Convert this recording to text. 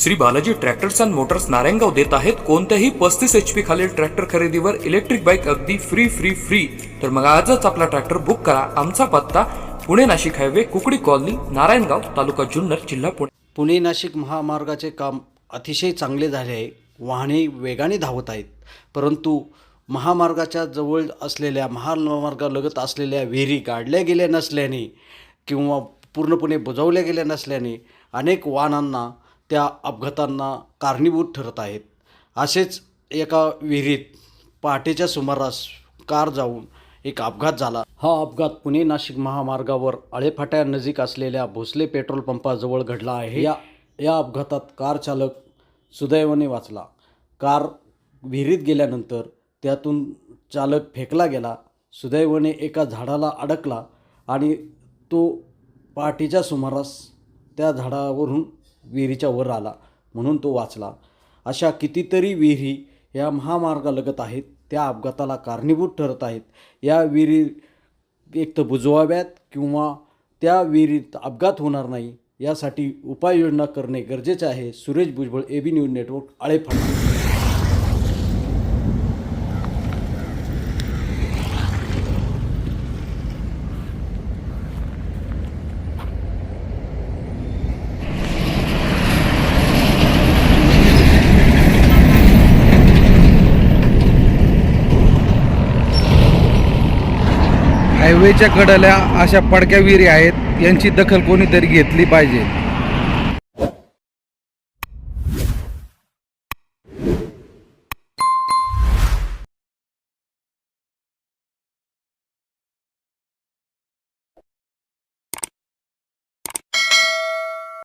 Shri Balaji tractors and motors Narayangaon देत आहेत. कोणत्याही पस्तीस एच पी खालील ट्रॅक्टर खरेदीवर इलेक्ट्रिक बाईक अगदी फ्री फ्री फ्री तर मग आजच आपला ट्रॅक्टर बुक करा. आमचा पत्ता पुणे नाशिक हायवे कुकडी कॉलनी नारायणगाव तालुका जुन्नर जिल्हा पुणे. पुणे नाशिक महामार्गाचे काम अतिशय चांगले झाले आहे. वाहने वेगाने धावत आहेत. परंतु महामार्गाच्या जवळ असलेल्या महामार्गालगत असलेल्या विहिरी गाडल्या गेल्या नसल्याने किंवा पूर्णपणे बुजवल्या गेल्या नसल्याने अनेक वाहनांना त्या अपघातांना कारणीभूत ठरत आहेत. असेच एका विहिरीत पहाटेच्या सुमारास कार जाऊन एक अपघात झाला. हा अपघात पुणे नाशिक महामार्गावर आळेफाट्यानजीक असलेल्या भोसले पेट्रोल पंपाजवळ घडला आहे. या या अपघातात कार चालक सुदैवाने वाचला. कार विहिरीत गेल्यानंतर त्यातून चालक फेकला गेला. सुदैवाने एका झाडाला अडकला आणि तो पहाटेच्या सुमारास त्या झाडावरून विहिरीच्या वर आला म्हणून तो वाचला. अशा कितीतरी विहिरी या महामार्गालगत आहेत त्या अपघाताला कारणीभूत ठरत आहेत. या विहिरी एक तर बुजवाव्यात किंवा त्या विहिरीत अपघात होणार नाही यासाठी उपाययोजना करणे गरजेचे आहे. Suresh Bhujbal A B news network Alephata हायवेच्या कडेला अशा पडक्या विहिरी आहेत यांची दखल कोणीतरी घेतली पाहिजे.